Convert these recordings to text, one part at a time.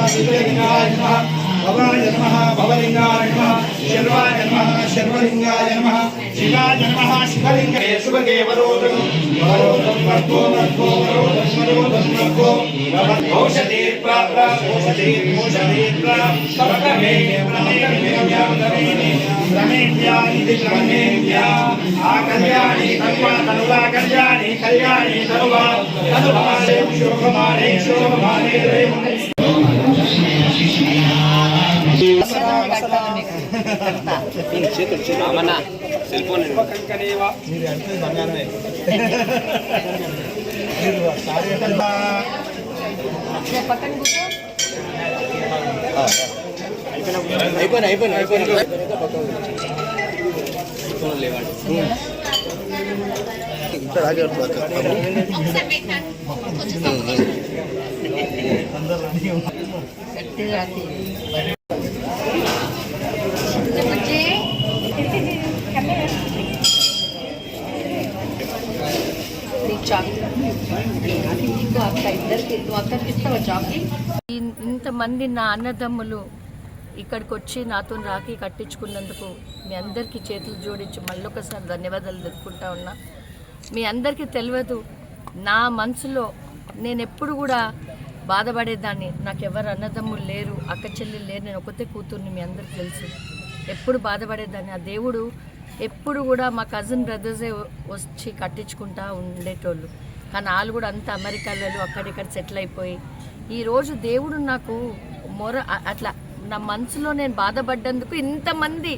బ్రహ్మణాయ ఓం భవాయ నమ భవలింగాయ నమ శర్వాయ నమ శర్వలింగాయ నమ శివాయ నమ శివలింగే శుభగే వరోదం వరోధం వర్గో వర్గో వరోదం వరోదం వర్గో ఔషధి ప్రాప్త ఔషధి ఔషధి ప్రాప్తమే రమేభ్యా ఇది రమేభ్యా ఆ కళ్యాణి తన్వా తనువా కళ్యాణి కళ్యాణి తనువా తనువారే శోభమానే శోభమానే అయిపోయినా అయిపోయినా అయిపోయినా ఇక్కడ ఆగే నీకు అక్క ఇద్దరికి ఇంతమంది నా అన్నదమ్ములు ఇక్కడికి వచ్చి నాతో రాఖీ కట్టించుకున్నందుకు మీ అందరికీ చేతులు జోడించి మళ్ళొకసారి ధన్యవాదాలు తెలుపుకుంటా ఉన్నా. మీ అందరికీ తెలియదు నా మనసులో నేను ఎప్పుడు కూడా బాధపడేదాన్ని. నాకు ఎవరు అన్నదమ్ములు లేరు అక్క చెల్లెలు లేరు నేను ఒకతే కూతుర్ని మీ అందరికి తెలుసు. ఎప్పుడు బాధపడేదాన్ని. ఆ దేవుడు ఎప్పుడు కూడా మా కజిన్ బ్రదర్సే వచ్చి కట్టించుకుంటా ఉండేటోళ్ళు. కానీ వాళ్ళు కూడా అంత అమెరికాలో అక్కడిక్కడ సెటిల్ అయిపోయి. ఈరోజు దేవుడు నాకు మొర అట్లా నా మనసులో నేను బాధపడ్డందుకు ఇంతమంది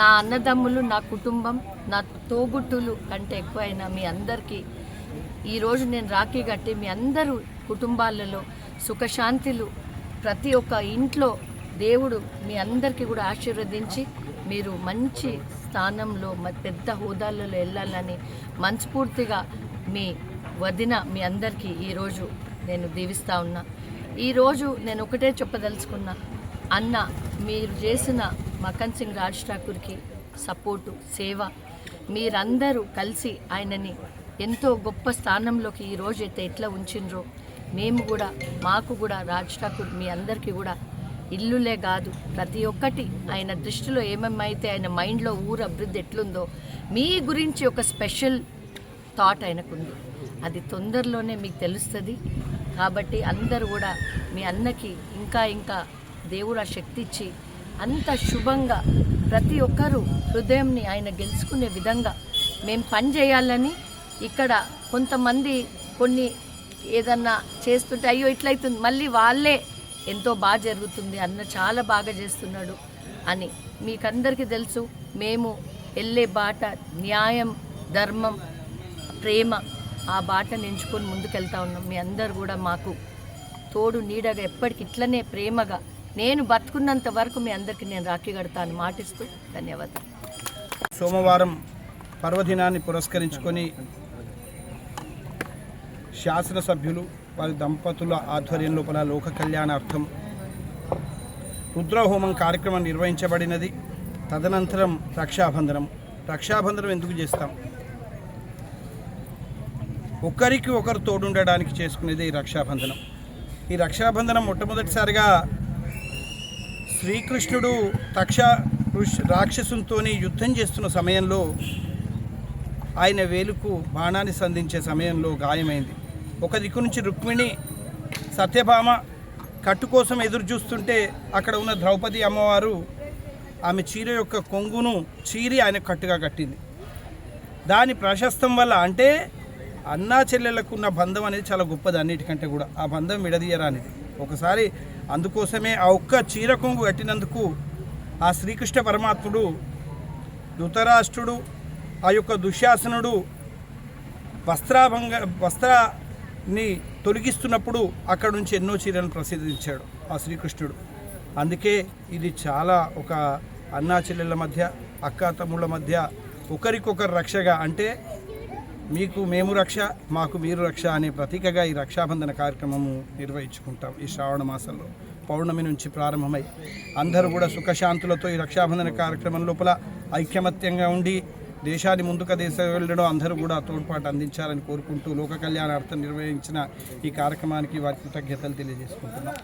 నా అన్నదమ్ములు నా కుటుంబం నా తోబుట్టులు కంటే ఎక్కువైనా మీ అందరికీ ఈరోజు నేను రాఖీ కట్టి మీ అందరూ కుటుంబాలలో సుఖశాంతులు ప్రతి ఒక్క ఇంట్లో దేవుడు మీ అందరికీ కూడా ఆశీర్వదించి మీరు మంచి స్థానంలో పెద్ద హోదాలలో వెళ్ళాలని మనస్ఫూర్తిగా మీ వదిన మీ అందరికీ ఈరోజు నేను దీవిస్తా ఉన్నా. ఈరోజు నేను ఒకటే చెప్పదలుచుకున్నా. అన్న మీరు చేసిన మకన్ సింగ్ రాజ్ ఠాకూర్కి సపోర్టు సేవ మీరందరూ కలిసి ఆయనని ఎంతో గొప్ప స్థానంలోకి ఈ రోజు అయితే ఎట్లా ఉంచిండ్రో మేము కూడా మాకు కూడా రాజ్ ఠాకూర్ మీ అందరికీ కూడా ఇల్లులే కాదు ప్రతి ఒక్కటి ఆయన దృష్టిలో ఏమేమైతే ఆయన మైండ్లో ఊరు అభివృద్ధి ఎట్లుందో మీ గురించి ఒక స్పెషల్ థాట్ ఆయనకుంది. అది తొందరలోనే మీకు తెలుస్తుంది. కాబట్టి అందరూ కూడా మీ అన్నకి ఇంకా ఇంకా దేవుడు ఆ శక్తి ఇచ్చి అంత శుభంగా ప్రతి ఒక్కరూ హృదయంని ఆయన గెలుచుకునే విధంగా మేము పని చేయాలని ఇక్కడ కొంతమంది కొన్ని ఏదన్నా చేస్తుంటే అయ్యో ఇట్లయితుంది మళ్ళీ వాళ్ళే ఎంతో బాగా జరుగుతుంది అన్న చాలా బాగా చేస్తున్నాడు అని మీకందరికీ తెలుసు. మేము వెళ్ళే బాట న్యాయం ధర్మం ప్రేమ ఆ బాటను ఎంచుకొని ముందుకెళ్తా ఉన్నాం. మీ అందరు కూడా మాకు తోడు నీడగా ఎప్పటికి ఇట్లనే ప్రేమగా నేను బతుకున్నంత వరకు మీ అందరికీ నేను రాఖీ కడతాను మాటిస్తూ ధన్యవాదాలు. సోమవారం పర్వదినాన్ని పురస్కరించుకొని శాసనసభ్యులు వారి దంపతుల ఆధ్వర్యం లోపల లోక కళ్యాణార్థం రుద్రహోమం కార్యక్రమం నిర్వహించబడినది. తదనంతరం రక్షాబంధనం. రక్షాబంధనం ఎందుకు చేస్తాం? ఒకరికి ఒకరు తోడుండడానికి చేసుకునేది ఈ రక్షాబంధనం. ఈ రక్షాబంధనం మొట్టమొదటిసారిగా శ్రీకృష్ణుడు తక్ష రాక్షసునితోని యుద్ధం చేస్తున్న సమయంలో ఆయన వేలుకు బాణాన్ని సంధించే సమయంలో గాయమైంది. ఒక దిక్కు నుంచి రుక్మిణి సత్యభామ కట్టు కోసం ఎదురు చూస్తుంటే అక్కడ ఉన్న ద్రౌపది అమ్మవారు ఆమె చీర యొక్క కొంగును చీరి ఆయన కట్టుగా కట్టింది. దాని ప్రశస్తం వల్ల అంటే అన్నా చెల్లెలకు ఉన్న బంధం అనేది చాలా గొప్పది అన్నిటికంటే కూడా. ఆ బంధం విడదీయరానిది. ఒకసారి అందుకోసమే ఆ ఒక్క చీర కొంగు కట్టినందుకు ఆ శ్రీకృష్ణ పరమాత్ముడు ధృతరాష్ట్రుడు ఆ యొక్క దుశ్శాసనుడు వస్త్రాభంగ ని తొలగిస్తున్నప్పుడు అక్కడ నుంచి ఎన్నో చీరలను ప్రసిద్ధించాడు ఆ శ్రీకృష్ణుడు. అందుకే ఇది చాలా ఒక అన్నా చెల్లెళ్ళ మధ్య అక్క తమ్ముళ్ళ మధ్య ఒకరికొకరు రక్షగా అంటే మీకు మేము రక్ష మాకు మీరు రక్ష అనే ప్రతీకగా ఈ రక్షాబంధన కార్యక్రమము నిర్వహించుకుంటాం ఈ శ్రావణ మాసంలో. పౌర్ణమి నుంచి ప్రారంభమై అందరూ కూడా సుఖశాంతులతో ఈ రక్షాబంధన కార్యక్రమం లోపల ఐక్యమత్యంగా ఉండి దేశాన్ని ముందుకు తీసుకెళ్ళడం వెళ్ళడం అందరూ కూడా తోడ్పాటు అందించాలని కోరుకుంటూ లోక కళ్యాణార్థం నిర్వహించిన ఈ కార్యక్రమానికి వారి కృతజ్ఞతలు తెలియజేసుకుంటున్నాం.